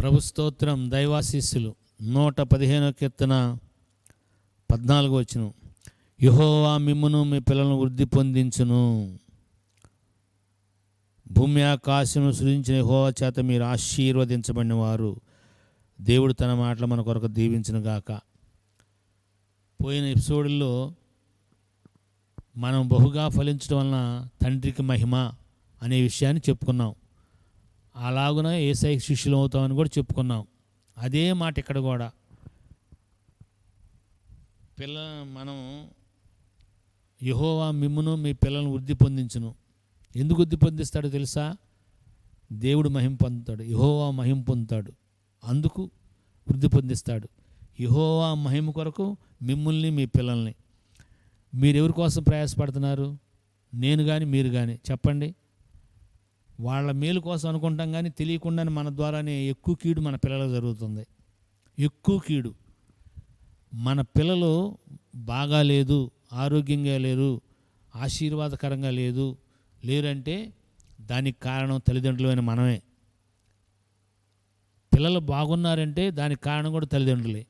ప్రభు స్తోత్రం దైవాశీస్సులు. నూట పదిహేనో కీర్తన పద్నాలుగు వచ్చును యహోవా మిమ్మును మీ పిల్లలను వృద్ధి పొందించును. భూమి ఆకాశము సృజించిన యహోవా చేత మీరు ఆశీర్వదించబడిన వారు దేవుడు తన మాటలు మన కొరకు దీవించిన గాక. పోయిన ఎపిసోడ్లో మనం బహుగా ఫలించడం వలన తండ్రికి మహిమ అనే విషయాన్ని చెప్పుకున్నాం. అలాగున ఏసై శిష్యులు అవుతామని కూడా చెప్పుకున్నాం. అదే మాట ఇక్కడ కూడా. పిల్ల మనం యహోవా మిమ్మును మీ పిల్లలను వృద్ధి పొందించును. ఎందుకు వృద్ధి పొందిస్తాడో తెలుసా? దేవుడు మహిం పొందుతాడు. యహోవా మహిం పొందుతాడు. అందుకు వృద్ధి పొందిస్తాడు. యహోవా మహిమ కొరకు మిమ్మల్ని మీ పిల్లల్ని. మీరు ఎవరి కోసం ప్రయాసపడుతున్నారు? నేను కానీ మీరు కానీ చెప్పండి. వాళ్ళ మేలు కోసం అనుకుంటాం కానీ తెలియకుండానే మన ద్వారానే ఎక్కువ కీడు మన పిల్లలకు జరుగుతుంది. ఎక్కువ కీడు. మన పిల్లలు బాగా లేదు ఆరోగ్యంగా లేరు ఆశీర్వాదకరంగా లేదు లేరంటే దానికి కారణం తల్లిదండ్రులైన మనమే. పిల్లలు బాగున్నారంటే దానికి కారణం కూడా తల్లిదండ్రులే.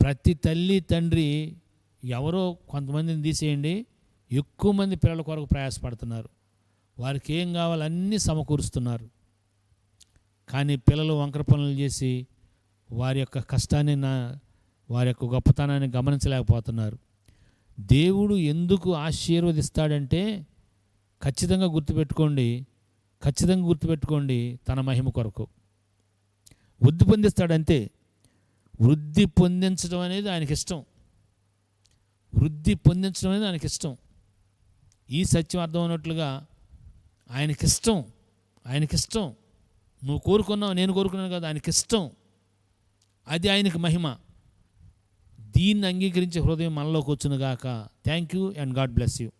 ప్రతి తల్లి తండ్రి ఎవరో కొంతమందిని తీసేయండి ఎక్కువ మంది పిల్లల కొరకు ప్రయాసపడుతున్నారు. వారికి ఏం కావాలో? అన్నీ సమకూరుస్తున్నారు. కానీ పిల్లలు వంకర పనులు చేసి వారి యొక్క కష్టాన్ని నా వారి యొక్క గొప్పతనాన్ని గమనించలేకపోతున్నారు. దేవుడు ఎందుకు ఆశీర్వదిస్తాడంటే ఖచ్చితంగా గుర్తుపెట్టుకోండి ఖచ్చితంగా గుర్తుపెట్టుకోండి తన మహిమ కొరకు. వృద్ధి పొందిస్తాడంతే. వృద్ధి పొందించడం అనేది ఆయనకి ఇష్టం వృద్ధి పొందించడం అనేది ఆయనకి ఇష్టం ఈ సత్యం అర్థమైనట్లుగా ఆయనకిష్టం ఆయనకిష్టం నువ్వు కోరుకున్నావు నేను కోరుకున్నాను కదా ఆయనకి ఇష్టం. అది ఆయనకి మహిమ. దీన్ని అంగీకరించే హృదయం మనలోకి వచ్చునుగాక thank you and God bless you